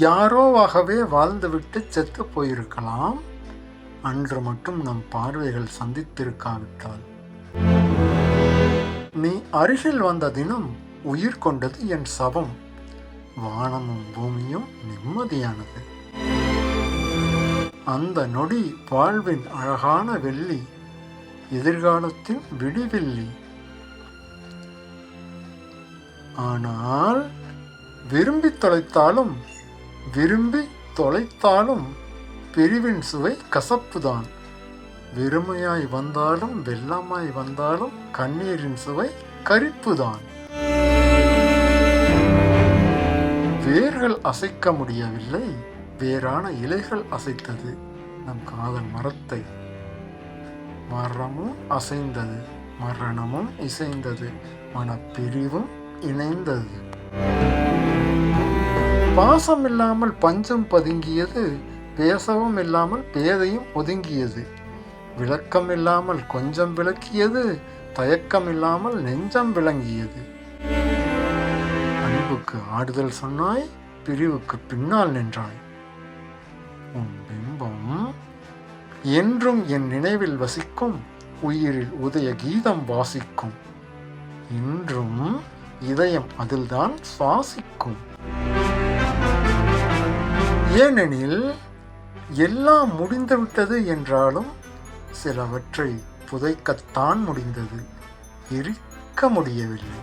யாரோவாகவே வாழ்ந்துவிட்டு செத்து போயிருக்கலாம். அன்று மட்டும் நம் பார்வைகள் சந்தித்திருக்காவிட்டால். நீ அருகில் வந்த தினம் உயிர் கொண்டது என் சவம். வானமும் பூமியும் நிம்மதியானது. அந்த நொடி வாழ்வின் அழகான வெள்ளி எதிர்காலத்தின் விடிவெள்ளி ஆனால் விரும்பி தொலைத்தாலும் விரும்பி தொலைத்தாலும் பிரிவின் சுவை கசப்புதான். வெறுமையாய் வந்தாலும் வெள்ளமாய் வந்தாலும் கண்ணீரின் சுவை கரிப்புதான். வேர்கள் அசைக்க முடியவில்லை வேறான இலைகள் அசைத்தது நம் காதல் மரத்தை. மரமும் அசைந்தது மரணமும் இசைந்தது மனப்பிரிவும் இணைந்தது. பாசம் இல்லாமல் பஞ்சம் பதுங்கியது பேசவும் இல்லாமல் பேதையும் ஒதுங்கியது. விளக்கம் இல்லாமல் கொஞ்சம் விளக்கியது தயக்கம் இல்லாமல் நெஞ்சம் விளங்கியது. அன்புக்கு ஆடுதல் சொன்னாய் பிரிவுக்கு பின்னால் நின்றாய். உன் பிம்பம் என்றும் என் நினைவில் வசிக்கும் உயிரில் உதய கீதம் வாசிக்கும். இன்றும் இதயம் அதில்தான் சுவாசிக்கும். ஏனெனில் எல்லாம் முடிந்துவிட்டது என்றாலும் சிலவற்றை புதைக்கத்தான் முடிந்தது. எரிக்க முடியவில்லை.